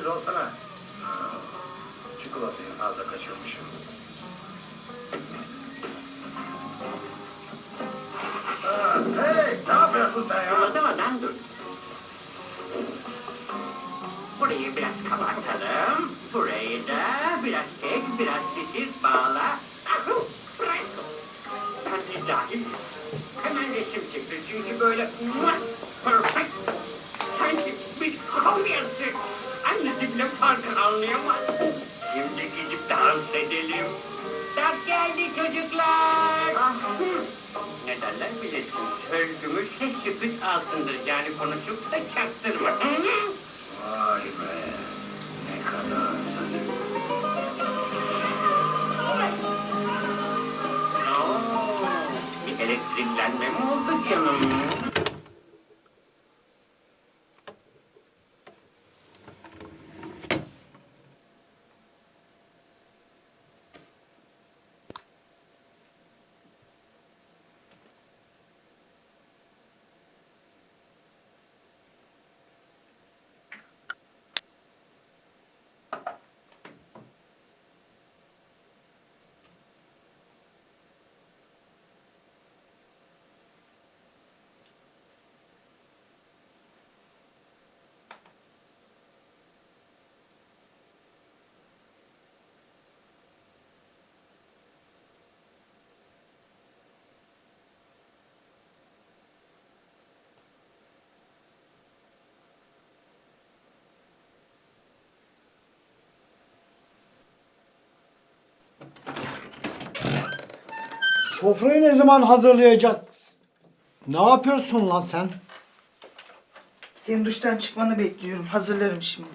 alsana. Ha, Çikolatayı fazla kaçırmışım. Ha, hey, ne yapıyorsun sen ya? Kımıldamadan dur. Burayı biraz kabartalım. Burayı da biraz çek, biraz Ne derler bilirsin. Köl gümüş ve sükut altındır. Yani konuşup da çaktırma. Vay be. Ne kadar sanırım. Oo, bir elektriklenme mi oldu canım? Sofrayı ne zaman hazırlayacak? Ne yapıyorsun lan sen? Senin duştan çıkmanı bekliyorum. Hazırlarım şimdi.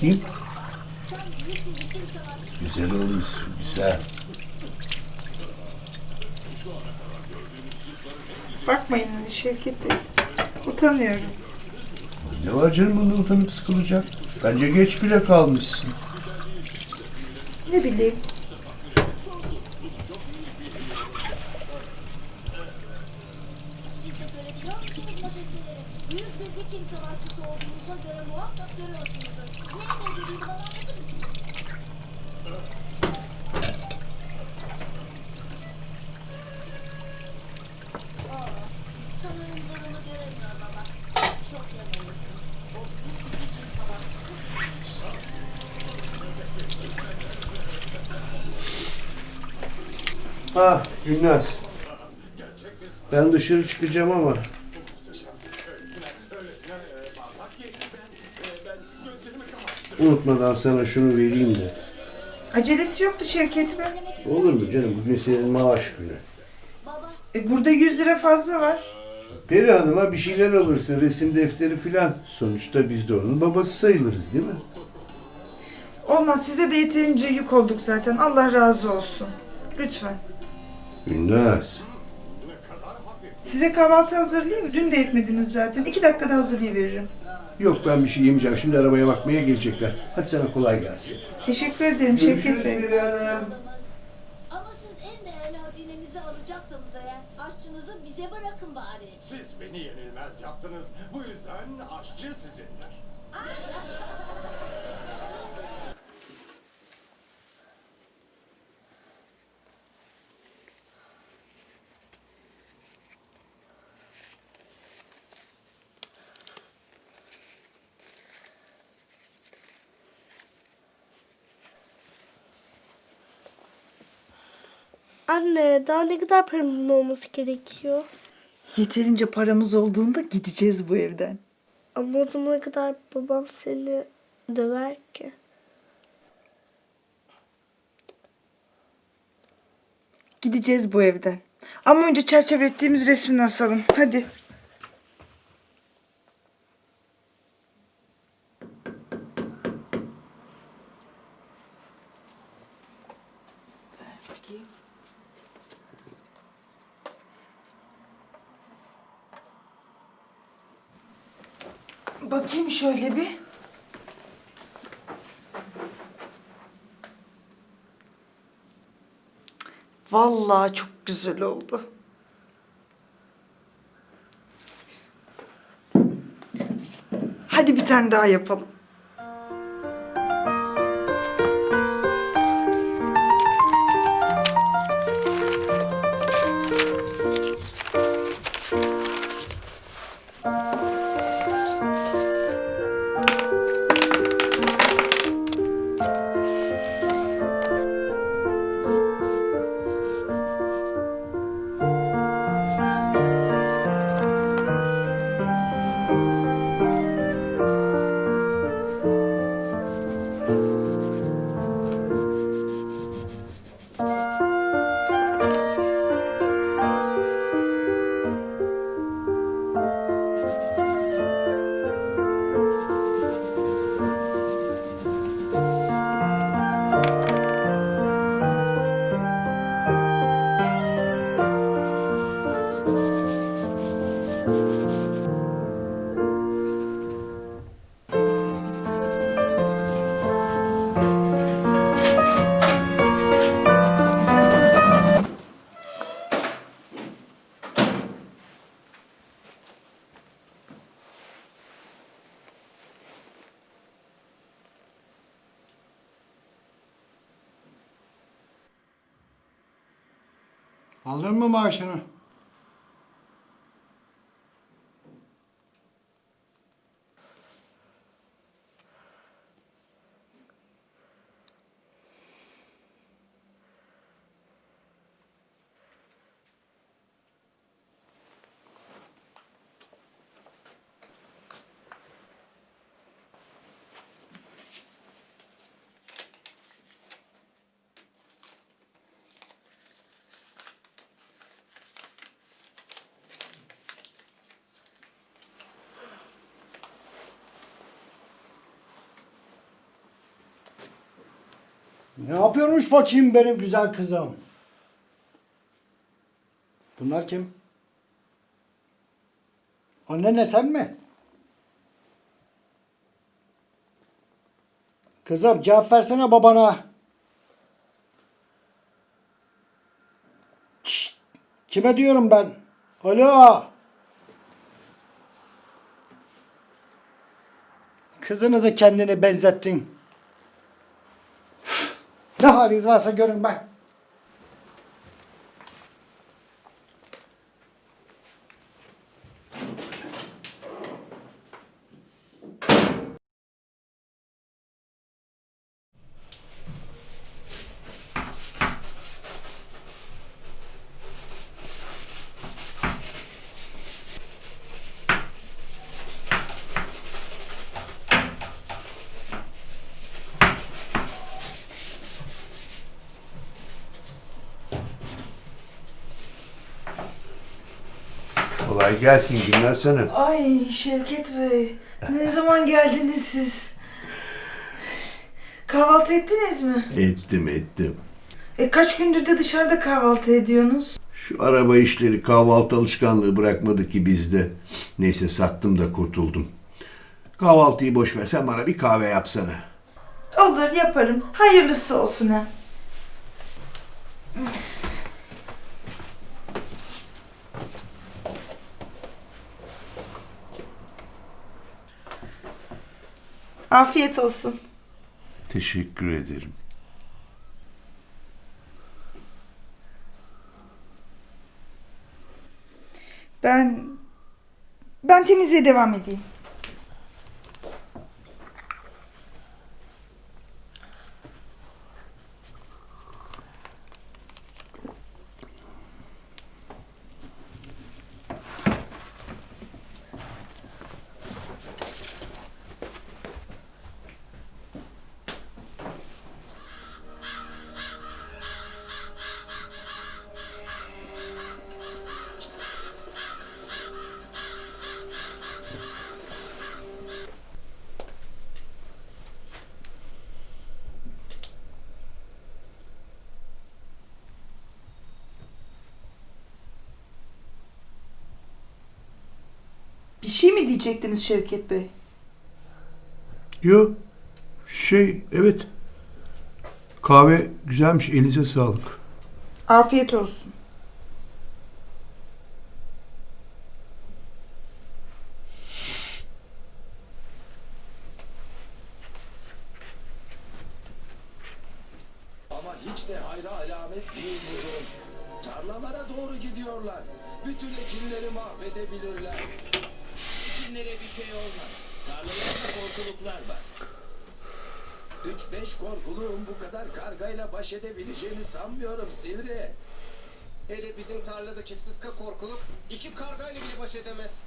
Bakayım. Güzel olmuş, güzel. Bakmayın Şevket Bey. Utanıyorum. Ne var canım bunda utanıp sıkılacak? Bence geç bile kalmışsın. Ne bileyim. Musunuz majesteleri? Büyük bir Viking savaşçısı olduğunuza göre muhakkak görüyorsunuzdur. Ne dediğimi bana anlatır mısınız? Aa, sanırım zorunu göremiyorum ama. Çok yanılmışsın. O büyük bir Viking savaşçısı değilmiş. Ah Gülnaz. Ben dışarı çıkacağım ama. Unutmadan sana şunu vereyim de. Acelesi yoktu Şevket Bey. Olur mu canım? Bugün senin maaş günü. E, burada 100 lira fazla var. Peri Hanım'a bir şeyler alırsın. Resim defteri filan. Sonuçta biz de onun babası sayılırız değil mi? Olmaz size de yeterince yük olduk zaten. Allah razı olsun. Lütfen. Gülnaz. Size kahvaltı hazırlayayım mı? Dün de etmediniz zaten. İki dakikada hazırlayıveririm. Yok ben bir şey yemeyeceğim. Şimdi arabaya bakmaya gelecekler. Hadi sana kolay gelsin. Teşekkür ederim Şevket Bey. Hanım. ama siz en değerli hazinemizi alacaksanız eğer aşçınızı bize bırakın bari. Siz beni yenilmez yaptınız. Bu yüzden aşçı sizindir. Anne daha ne kadar paramızın olması gerekiyor? Yeterince paramız olduğunda gideceğiz bu evden. Ama o zamana kadar babam seni döver ki. Gideceğiz bu evden. Ama önce çerçeve ettiğimiz resmini asalım. Hadi. Ver bakayım. Bakayım şöyle bir. Vallahi çok güzel oldu. Hadi bir tane daha yapalım. Aldın mı maaşını? Ne yapıyormuş bakayım benim güzel kızım? Bunlar kim? Annenle sen mi? Kızım cevap versene babana. Şşt, kime diyorum ben? Alo. Kızını da kendine benzettin. Haliniz varsa görün ben. Kolay gelsin Gülnaz Hanım. Ay Şevket Bey, ne zaman geldiniz siz? Kahvaltı ettiniz mi? Ettim ettim. E kaç gündür de dışarıda kahvaltı ediyorsunuz? Şu araba işleri kahvaltı alışkanlığı bırakmadı ki bizde. Neyse sattım da kurtuldum. Kahvaltıyı boş ver sen bana bir kahve yapsana. Olur yaparım. Hayırlısı olsun ha. Afiyet olsun. Teşekkür ederim. Ben ben temizliğe devam edeyim. Bir şey mi diyecektiniz Şevket Bey? Yok. Şey evet. Kahve güzelmiş. Elinize sağlık. Afiyet olsun. Sanmıyorum Sivri. Hele bizim tarladaki sıska korkuluk iki kargayla bile baş edemez.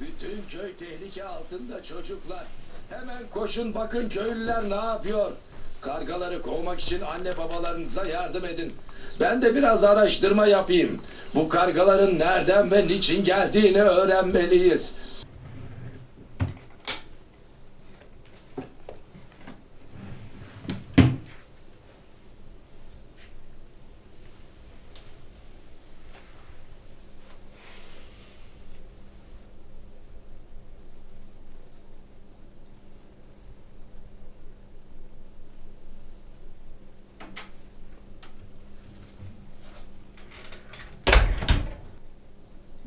Bütün köy tehlike altında çocuklar. Hemen koşun bakın köylüler ne yapıyor. Kargaları kovmak için anne babalarınıza yardım edin. Ben de biraz araştırma yapayım. Bu kargaların nereden ve niçin geldiğini öğrenmeliyiz.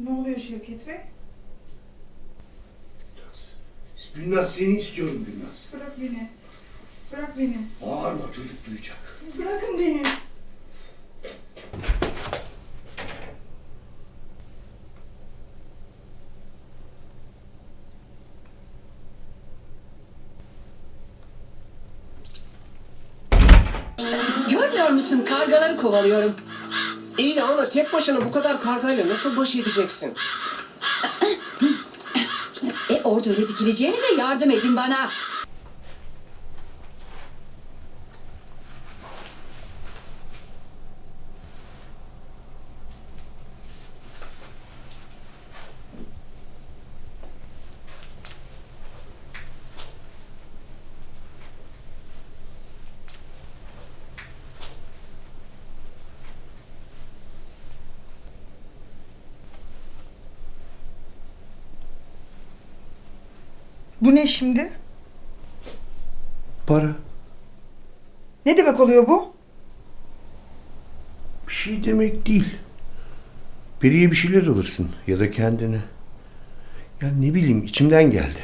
Ne oluyor Şevket Bey? Gülnaz seni istiyorum Gülnaz. Bırak beni. Bırak beni. Bağırma çocuk duyacak. Bırakın beni. Görmüyor musun kargaları kovalıyorum. İyi de ana tek başına bu kadar kargayla nasıl baş edeceksin? E orada öyle dikileceğinize yardım edin bana. Bu ne şimdi? Para. Ne demek oluyor bu? Bir şey demek değil. Periye bir şeyler alırsın ya da kendine. Ya ne bileyim içimden geldi.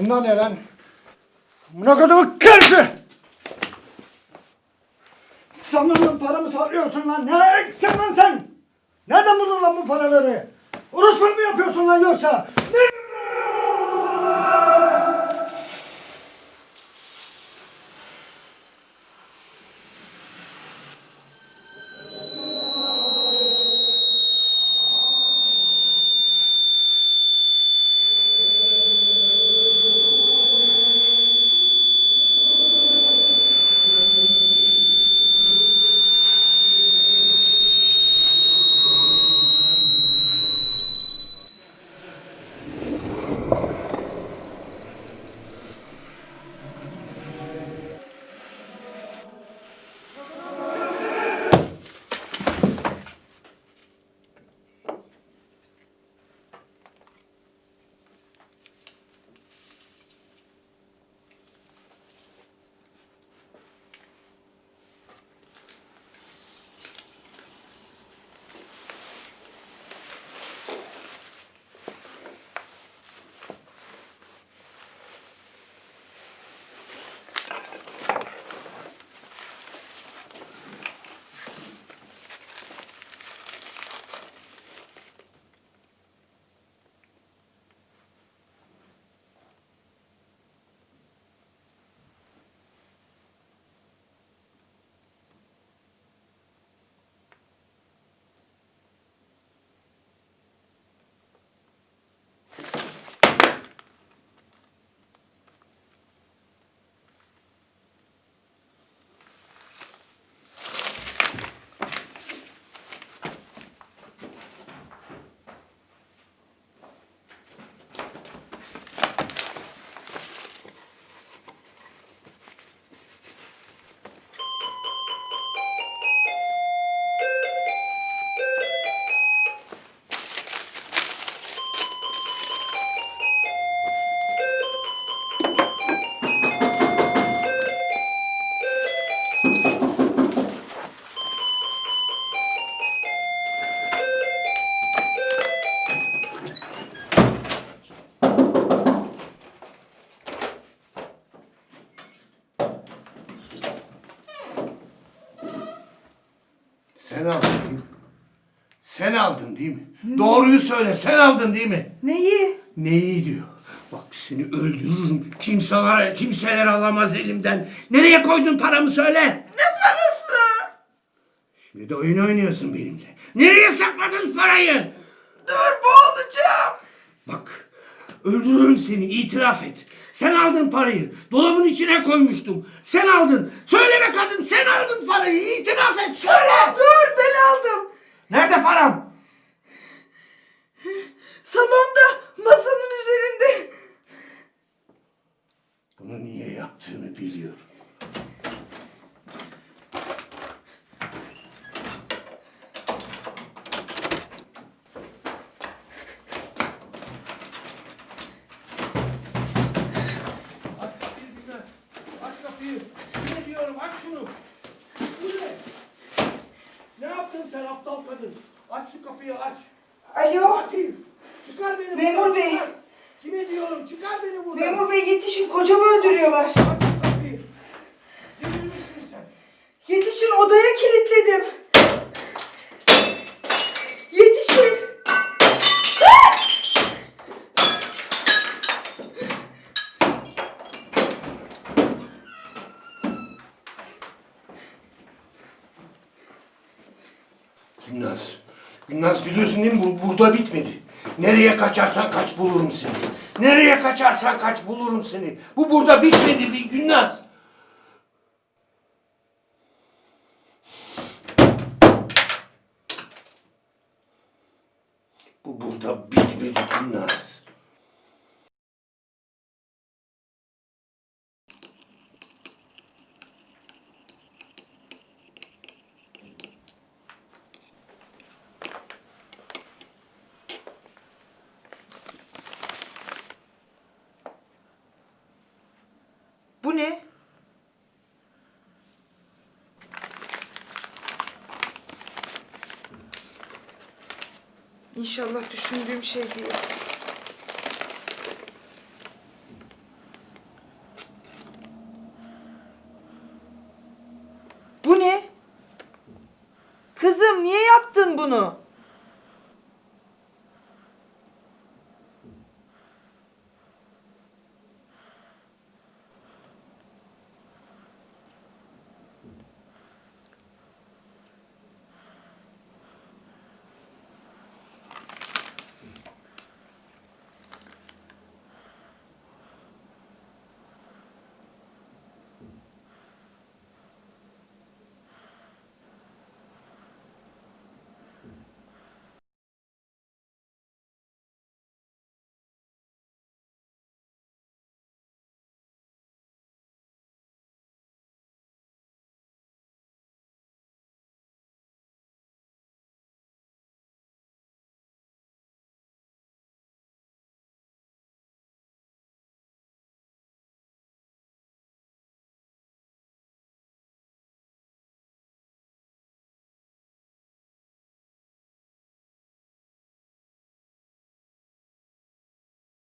Bunlar ne lan? Buna kadar karşı! Sanırım paramı sarıyorsun lan. Ne eksen lan sen? Nereden buldun lan bu paraları? Orospu mu yapıyorsun lan yoksa? Ne? Aldın değil mi? Sen aldın değil mi? Doğruyu söyle sen aldın değil mi? Neyi? Neyi diyor? Bak seni öldürürüm. Kimseler, kimseler alamaz elimden. Nereye koydun paramı söyle. Ne parası? Şimdi de oyun oynuyorsun benimle. Nereye sakladın parayı? Dur boğulacağım. Bak öldürürüm seni itiraf et. Sen aldın parayı. Dolabın içine koymuştum. Sen aldın. Söyleme kadın sen aldın parayı. İtiraf et söyle. Dur ben aldım. Nerede param? Salonda masanın üzerinde. Bunu niye yaptığını biliyorum. Aç kapıyı Bilmez. Aç kapıyı. Ne diyorum aç şunu. Bu ne? Ne yaptın sen aptal kadın? Aç şu kapıyı aç. Alo. Atayım. Çıkar beni Memur buradan, bey. çıkar. Diyorum çıkar beni buradan. Memur bey yetişin kocamı öldürüyorlar. Aç şu kapıyı. Delirmişsin sen. Yetişin odaya kilitledim. Yetişin. Gülnaz. Gülnaz biliyorsun değil mi? Bu burada bitmedi. Nereye kaçarsan kaç bulurum seni. Nereye kaçarsan kaç bulurum seni. Bu burada bitmedi bir Gülnaz. Bu burada bitmedi Gülnaz. Bu ne? İnşallah düşündüğüm şey değil. Bu ne? Kızım niye yaptın bunu?